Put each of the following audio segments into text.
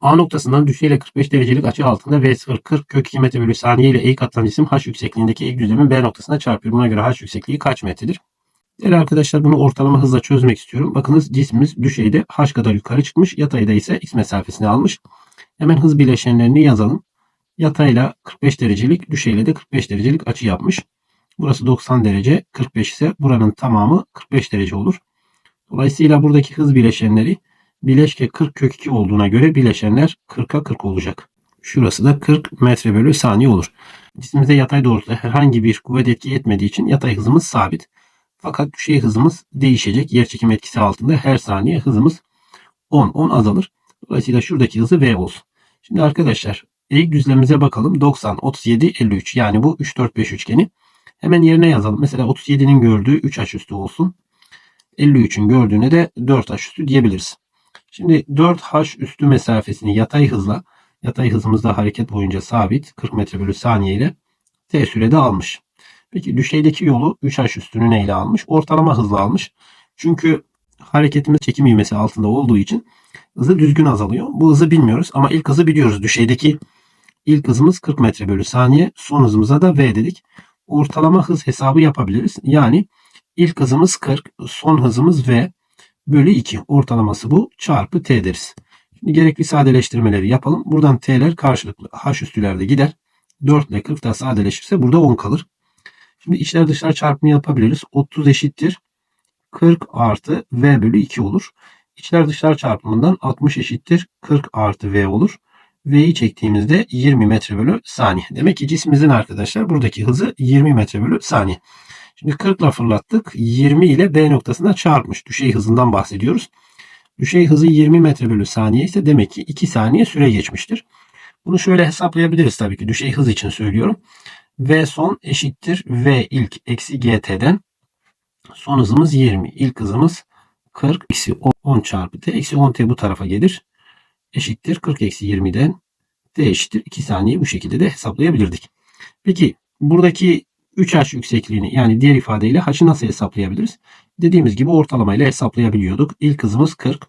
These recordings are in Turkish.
A noktasından düşeyle 45 derecelik açı altında V0 40 kök 2 metre bölü saniye ile eğik atan cisim H yüksekliğindeki eğik düzlemin B noktasına çarpıyor. Buna göre H yüksekliği kaç metredir? Değerli arkadaşlar bunu ortalama hızla çözmek istiyorum. Bakınız cismimiz düşeyde H kadar yukarı çıkmış. Yatayda ise X mesafesini almış. Hemen hız bileşenlerini yazalım. Yatayla 45 derecelik, düşeyle de 45 derecelik açı yapmış. Burası 90 derece, 45 ise buranın tamamı 45 derece olur. Dolayısıyla buradaki hız bileşenleri bileşke 40 kök 2 olduğuna göre bileşenler 40'a 40 olacak. Şurası da 40 metre bölü saniye olur. Cismimize yatay doğrultuda herhangi bir kuvvet etki etmediği için yatay hızımız sabit. Fakat düşey hızımız değişecek. Yerçekim etkisi altında her saniye hızımız 10 10 azalır. Dolayısıyla şuradaki hızı V olsun. Şimdi arkadaşlar eğik düzlemimize bakalım. 90, 37, 53 yani bu 3, 4, 5 üçgeni. Hemen yerine yazalım. Mesela 37'nin gördüğü 3 h üstü olsun. 53'ün gördüğüne de 4 h üstü diyebiliriz. Şimdi 4 h üstü mesafesini yatay hızla yatay hızımızda hareket boyunca sabit 40 metre bölü saniye ile t sürede almış. Peki düşeydeki yolu 3 h üstünü neyle almış? Ortalama hızla almış. Çünkü hareketimiz çekim ivmesi altında olduğu için hızı düzgün azalıyor. Bu hızı bilmiyoruz ama ilk hızı biliyoruz. Düşeydeki ilk hızımız 40 metre bölü saniye. Son hızımıza da v dedik. Ortalama hız hesabı yapabiliriz. Yani ilk hızımız 40, son hızımız v bölü 2. Ortalaması bu. Çarpı t deriz. Şimdi gerekli sadeleştirmeleri yapalım. Buradan t'ler karşılıklı h üstülerde gider. 4 ile 40 da sadeleşirse burada 10 kalır. Şimdi içler dışlar çarpımı yapabiliriz. 30 eşittir 40 artı v bölü 2 olur. İçler dışlar çarpımından 60 eşittir 40 artı v olur. V'yi çektiğimizde 20 metre bölü saniye. Demek ki cismimizin arkadaşlar buradaki hızı 20 metre bölü saniye. Şimdi 40 ile fırlattık. 20 ile B noktasına çarpmış. Düşey hızından bahsediyoruz. Düşey hızı 20 metre bölü saniye ise demek ki 2 saniye süre geçmiştir. Bunu şöyle hesaplayabiliriz tabii ki. Düşey hız için söylüyorum. V son eşittir V ilk eksi GT'den. Son hızımız 20. İlk hızımız 40 eksi 10 çarpı T. Eksi 10T bu tarafa gelir. Eşittir 40 eksi 20'den T eşittir 2 saniye bu şekilde de hesaplayabilirdik. Peki buradaki 3H yüksekliğini yani diğer ifadeyle H'ı nasıl hesaplayabiliriz? Dediğimiz gibi ortalamayla hesaplayabiliyorduk. İlk hızımız 40.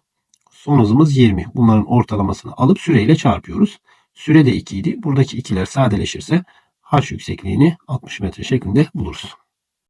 Son hızımız 20. Bunların ortalamasını alıp süreyle çarpıyoruz. Süre de 2 idi. Buradaki ikiler sadeleşirse H yüksekliğini 60 metre şeklinde buluruz.